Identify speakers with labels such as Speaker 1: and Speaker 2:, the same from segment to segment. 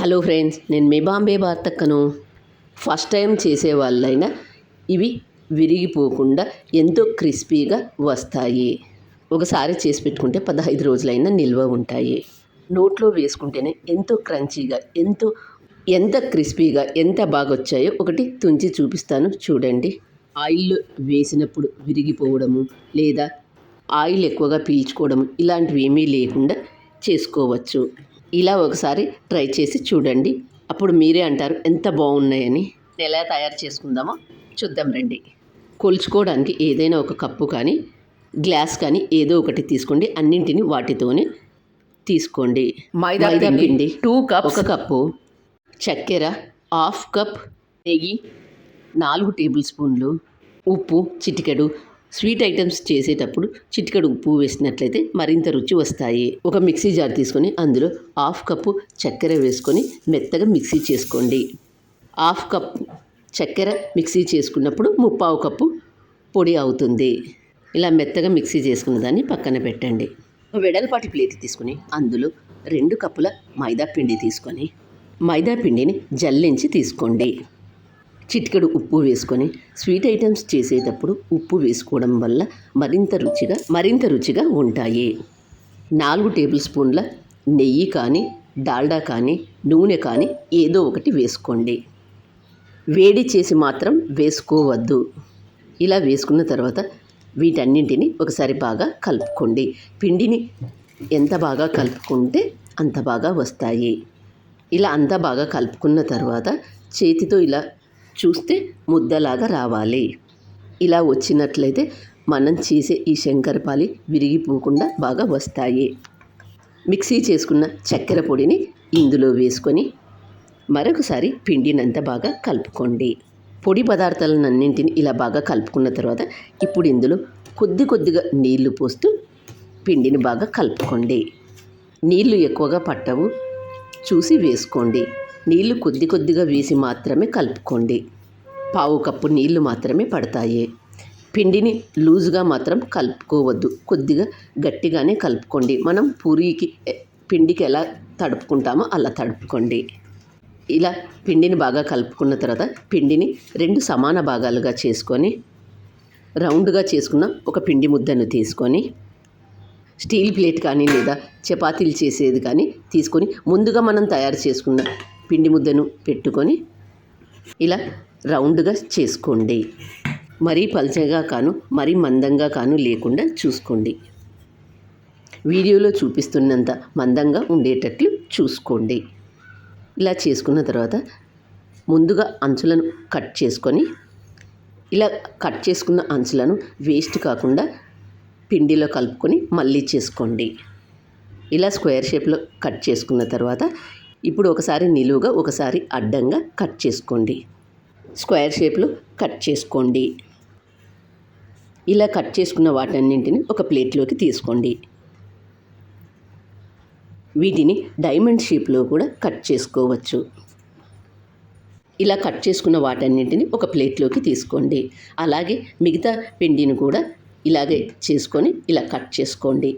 Speaker 1: Hello friends నేను మీ బాంబే బార్తక్కను ఫస్ట్ టైం చేసే వాళ్ళైనా ఇవి విరిగిపోకుండా ఎంతో క్రిస్పీగా వస్తాయి. ఒకసారి చేసి పెట్టుకుంటే పదహైదు రోజులైనా నిల్వ ఉంటాయి. నోట్లో వేసుకుంటేనే ఎంతో క్రంచీగా ఎంతో ఎంత క్రిస్పీగా ఎంత బాగా వచ్చాయో ఒకటి తుంచి చూపిస్తాను చూడండి. ఆయిల్ వేసినప్పుడు విరిగిపోవడము లేదా ఆయిల్ ఎక్కువగా పీల్చుకోవడం ఇలాంటివి ఏమీ లేకుండా చేసుకోవచ్చు. ఇలా ఒకసారి ట్రై చేసి చూడండి. అప్పుడు మీరే అంటారు ఎంత బాగున్నాయని. ఎలా తయారు చేసుకుందామో చూద్దాం రండి. కొలుచుకోవడానికి ఏదైనా ఒక కప్పు కానీ గ్లాస్ కానీ ఏదో ఒకటి తీసుకోండి. అన్నింటిని వాటితోనే తీసుకోండి.
Speaker 2: మైదా పిండి, two cups.
Speaker 1: ఒక కప్పు చక్కెర హాఫ్ కప్ నెయ్యి నాలుగు టేబుల్ స్పూన్లు ఉప్పు చిటికెడు స్వీట్ ఐటమ్స్ చేసేటప్పుడు చిటికెడు ఉప్పు వేసినట్లయితే మరింత రుచి వస్తాయి. ఒక మిక్సీ జార్ తీసుకొని అందులో హాఫ్ కప్పు చక్కెర వేసుకొని మెత్తగా మిక్సీ చేసుకోండి. హాఫ్ కప్ చక్కెర మిక్సీ చేసుకున్నప్పుడు ముప్పావు కప్పు పొడి అవుతుంది. ఇలా మెత్తగా మిక్సీ చేసుకున్న దాన్ని పక్కన పెట్టండి. వెడల్పాటి ప్లేట్ తీసుకుని అందులో రెండు కప్పుల మైదా పిండి తీసుకొని మైదా పిండిని జల్లించి తీసుకోండి. చిటికెడు ఉప్పు వేసుకొని స్వీట్ ఐటమ్స్ చేసేటప్పుడు ఉప్పు వేసుకోవడం వల్ల మరింత రుచిగా మరింత రుచిగా ఉంటాయి. నాలుగు టేబుల్ స్పూన్ల నెయ్యి కానీ డాల్డా కానీ నూనె కానీ ఏదో ఒకటి వేసుకోండి. వేడి చేసి మాత్రం వేసుకోవద్దు. ఇలా వేసుకున్న తర్వాత వీటన్నింటిని ఒకసారి బాగా కలుపుకోండి. పిండిని ఎంత బాగా కలుపుకుంటే అంత బాగా వస్తాయి. ఇలా అంతా బాగా కలుపుకున్న తర్వాత చేతితో ఇలా చూస్తే ముద్దలాగా రావాలి. ఇలా వచ్చినట్లయితే మనం చేసే ఈ శంకరపాలి విరిగిపోకుండా బాగా వస్తాయి. మిక్సీ చేసుకున్న చక్కెర పొడిని ఇందులో వేసుకొని మరొకసారి పిండినంత బాగా కలుపుకోండి. పొడి పదార్థాలన్నింటిని ఇలా బాగా కలుపుకున్న తర్వాత ఇప్పుడు ఇందులో కొద్ది కొద్దిగా నీళ్ళు పోస్తూ పిండిని బాగా కలుపుకోండి. నీళ్ళు ఎక్కువగా పట్టవు. చూసి వేసుకోండి. నీళ్ళు కొద్ది కొద్దిగా వేసి మాత్రమే కలుపుకోండి. పావు కప్పు నీళ్ళు మాత్రమే పడతాయి. పిండిని లూజుగా మాత్రం కలుపుకోవద్దు. కొద్దిగా గట్టిగానే కలుపుకోండి. మనం పూరీకి పిండికి ఎలా తడుపుకుంటామో అలా తడుపుకోండి. ఇలా పిండిని బాగా కలుపుకున్న తర్వాత పిండిని రెండు సమాన భాగాలుగా చేసుకొని రౌండ్గా చేసుకున్న ఒక పిండి ముద్దను తీసుకొని స్టీల్ ప్లేట్ కానీ లేదా చపాతీలు చేసేది కానీ తీసుకొని ముందుగా మనం తయారు చేసుకున్న పిండి ముద్దను పెట్టుకొని ఇలా రౌండ్గా చేసుకోండి. మరీ పలచగా కాను మరీ మందంగా కాను లేకుండా చూసుకోండి. వీడియోలో చూపిస్తున్నంత మందంగా ఉండేటట్లు చూసుకోండి. ఇలా చేసుకున్న తర్వాత ముందుగా అంచులను కట్ చేసుకొని ఇలా కట్ చేసుకున్న అంచులను వేస్ట్ కాకుండా పిండిలో కలుపుకొని మళ్ళీ చేసుకోండి. ఇలా స్క్వేర్ షేప్లో కట్ చేసుకున్న తర్వాత ఇప్పుడు ఒకసారి నిలువుగా ఒకసారి అడ్డంగా కట్ చేసుకోండి. స్క్వేర్ షేప్లో కట్ చేసుకోండి. ఇలా కట్ చేసుకున్న వాటన్నింటిని ఒక ప్లేట్లోకి తీసుకోండి. వీటిని డైమండ్ షేప్లో కూడా కట్ చేసుకోవచ్చు. ఇలా కట్ చేసుకున్న వాటన్నింటిని ఒక ప్లేట్లోకి తీసుకోండి. అలాగే మిగతా పిండిని కూడా ఇలాగే చేసుకొని ఇలా కట్ చేసుకోండి.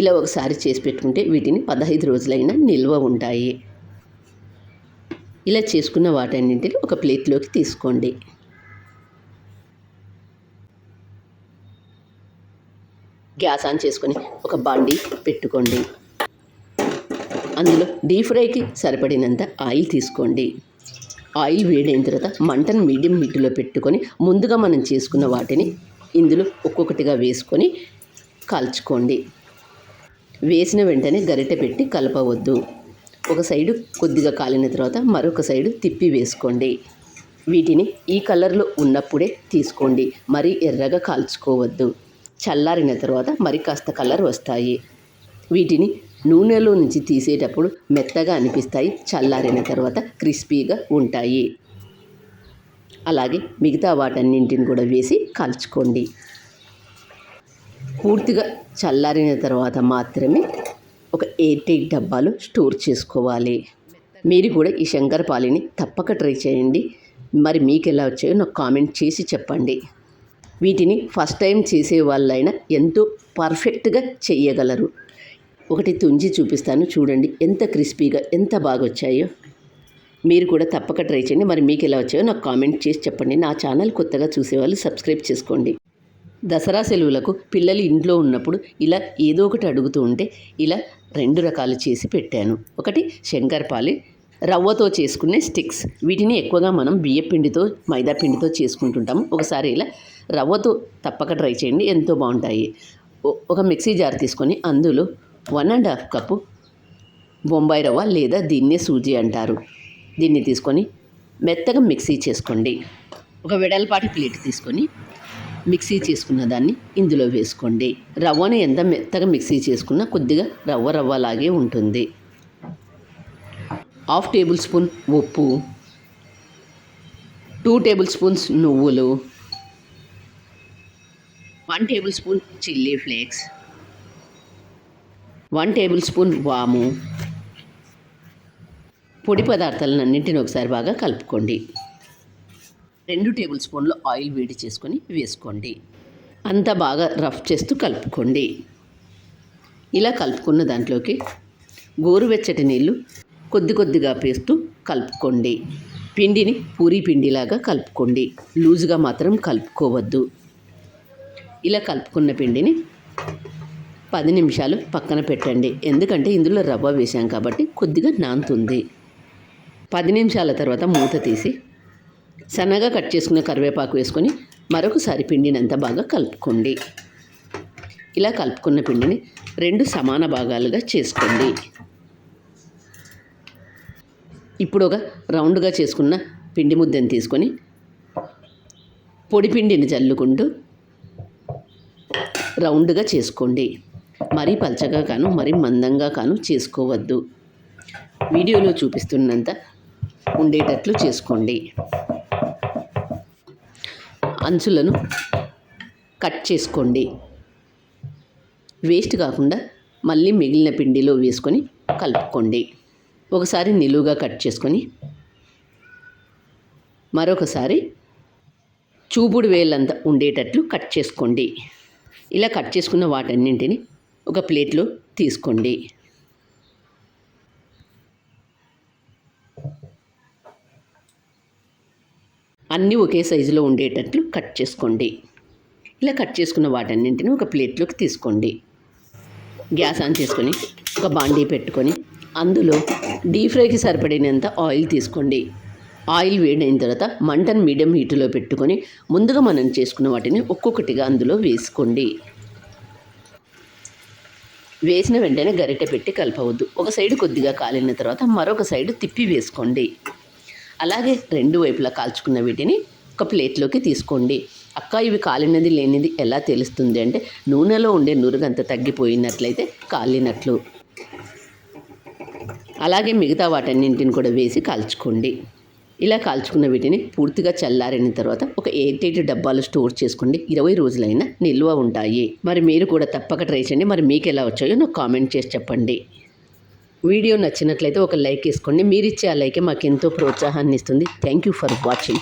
Speaker 1: ఇలా ఒకసారి చేసి పెట్టుకుంటే వీటిని పదహైదు రోజులైనా నిల్వ ఉంటాయి. ఇలా చేసుకున్న వాటన్నింటిని ఒక ప్లేట్లోకి తీసుకోండి. గ్యాస్ ఆన్ చేసుకొని ఒక బాండి పెట్టుకోండి. అందులో డీప్ ఫ్రైకి సరిపడినంత ఆయిల్ తీసుకోండి. ఆయిల్ వేడైన తర్వాత మంటను మీడియం హీట్లో పెట్టుకొని ముందుగా మనం చేసుకున్న వాటిని ఇందులో ఒక్కొక్కటిగా వేసుకొని కాల్చుకోండి. వేసిన వెంటనే గరిటె పెట్టి కలపవద్దు. ఒక సైడు కొద్దిగా కాలిన తర్వాత మరొక సైడు తిప్పి వేసుకోండి. వీటిని ఈ కలర్లో ఉన్నప్పుడే తీసుకోండి. మరి ఎర్రగా కాల్చుకోవద్దు. చల్లారిన తర్వాత మరి కాస్త కలర్ వస్తాయి. వీటిని నూనెలో నుంచి తీసేటప్పుడు మెత్తగా అనిపిస్తాయి. చల్లారిన తర్వాత క్రిస్పీగా ఉంటాయి. అలాగే మిగతా వాటన్నింటిని కూడా వేసి కాల్చుకోండి. పూర్తిగా చల్లారిన తర్వాత మాత్రమే ఒక ఎయిట్ ఎయిట్ డబ్బాలు స్టోర్ చేసుకోవాలి. మీరు కూడా ఈ శంకరపాలిని తప్పక ట్రై చేయండి. మరి మీకు ఎలా వచ్చాయో నాకు కామెంట్ చేసి చెప్పండి. వీటిని ఫస్ట్ టైం చేసే వాళ్ళైనా ఎంతో పర్ఫెక్ట్గా చేయగలరు ఒకటి తుంచి చూపిస్తాను. చూడండి ఎంత క్రిస్పీగా ఎంత బాగా వచ్చాయో. మీరు కూడా తప్పక ట్రై చేయండి. మరి మీకు ఎలా వచ్చాయో నాకు కామెంట్ చేసి చెప్పండి. నా ఛానల్ కొత్తగా చూసేవాళ్ళు సబ్స్క్రైబ్ చేసుకోండి. దసరా సెలవులకు పిల్లలు ఇంట్లో ఉన్నప్పుడు ఇలా ఏదో ఒకటి అడుగుతూ ఉంటే ఇలా రెండు రకాలు చేసి పెట్టాను. ఒకటి శంకరపాలి రవ్వతో చేసుకునే స్టిక్స్. వీటిని ఎక్కువగా మనం బియ్యపిండితో పిండితో మైదా పిండితో చేసుకుంటుంటాము. ఒకసారి ఇలా రవ్వతో తప్పక ట్రై చేయండి ఎంతో బాగుంటాయి. ఒక మిక్సీ జార్ తీసుకొని అందులో one and half cup Bombay రవ్వ లేదా దీన్నే సూజీ అంటారు. దీన్ని తీసుకొని మెత్తగా మిక్సీ చేసుకోండి. ఒక వెడల్పాటి ప్లేట్ తీసుకొని మిక్సీ చేసుకున్న దాన్ని ఇందులో వేసుకోండి. రవ్వను ఎంత మెత్తగా మిక్సీ చేసుకున్నా కొద్దిగా రవ్వ రవ్వలాగే ఉంటుంది. హాఫ్ టేబుల్ స్పూన్ ఉప్పు టూ టేబుల్ స్పూన్స్ నువ్వులు one tablespoon chilli flakes one tablespoon వాము. పొడి పదార్థాలన్నింటిని ఒకసారి బాగా కలుపుకోండి. రెండు టేబుల్ స్పూన్లు ఆయిల్ వేడి చేసుకొని వేసుకోండి. అంతా బాగా రఫ్ చేస్తూ కలుపుకోండి. ఇలా కలుపుకున్న దాంట్లోకి గోరువెచ్చటి నీళ్ళు కొద్ది కొద్దిగా పేస్తూ కలుపుకోండి. పిండిని పూరీ పిండిలాగా కలుపుకోండి. లూజుగా మాత్రం కలుపుకోవద్దు. ఇలా కలుపుకున్న పిండిని పది నిమిషాలు పక్కన పెట్టండి. ఎందుకంటే ఇందులో రవ్వ వేసాం కాబట్టి కొద్దిగా నాంతుంది పది నిమిషాల తర్వాత మూత తీసి సన్నగా కట్ చేసుకున్న కరివేపాకు వేసుకొని మరొకసారి పిండిని అంతా బాగా కలుపుకోండి. ఇలా కలుపుకున్న పిండిని రెండు సమాన భాగాలుగా చేసుకోండి. ఇప్పుడు ఒక రౌండ్గా చేసుకున్న పిండి ముద్దను తీసుకొని పొడి పిండిని చల్లుకుంటూ రౌండ్గా చేసుకోండి. మరీ పలచగా కాను మరీ మందంగా కాను చేసుకోవద్దు. వీడియోలో చూపిస్తున్నంత ఉండేటట్లు చేసుకోండి. అంచులను కట్ చేసుకోండి. వేస్ట్ కాకుండా మళ్ళీ మిగిలిన పిండిలో వేసుకొని కలుపుకోండి. ఒకసారి నిలువుగా కట్ చేసుకొని మరొకసారి చూపుడు వేలంత ఉండేటట్లు కట్ చేసుకోండి. ఇలా కట్ చేసుకున్న వాటన్నింటిని ఒక ప్లేట్లో తీసుకోండి. అన్నీ ఒకే సైజులో ఉండేటట్లు కట్ చేసుకోండి. ఇలా కట్ చేసుకున్న వాటన్నింటిని ఒక ప్లేట్లోకి తీసుకోండి. గ్యాస్ ఆన్ చేసుకొని ఒక బాండీ పెట్టుకొని అందులో డీప్ ఫ్రైకి సరిపడినంత ఆయిల్ తీసుకోండి. ఆయిల్ వేడైన తర్వాత మంటను మీడియం హీటులో పెట్టుకొని ముందుగా మనం చేసుకున్న వాటిని ఒక్కొక్కటిగా అందులో వేసుకోండి. వేసిన వెంటనే గరిటె పెట్టి కలపవద్దు. ఒక సైడ్ కొద్దిగా కాలిన తర్వాత మరొక సైడ్ తిప్పి వేసుకోండి. అలాగే రెండు వైపులా కాల్చుకున్న వీటిని ఒక ప్లేట్లోకి తీసుకోండి. అక్క ఇవి కాలినది లేనిది ఎలా తెలుస్తుంది అంటే నూనెలో ఉండే నురుగంత తగ్గిపోయినట్లయితే కాలినట్లు. అలాగే మిగతా వాటన్నింటిని కూడా వేసి కాల్చుకోండి. ఇలా కాల్చుకున్న వీటిని పూర్తిగా చల్లారిన తర్వాత ఒక ఎయిట్ ఎయిట్ డబ్బాలు స్టోర్ చేసుకోండి. ఇరవై రోజులైనా నిల్వ ఉంటాయి. మరి మీరు కూడా తప్పక ట్రై చేయండి. మరి మీకు ఎలా వచ్చాయో నాకు కామెంట్ చేసి చెప్పండి. వీడియో నచ్చినట్లయితే ఒక లైక్ వేసుకోండి. మీరు ఇచ్చే ఆ లైకే మాకు ఎంతో ప్రోత్సాహాన్ని ఇస్తుంది. Thank you for watching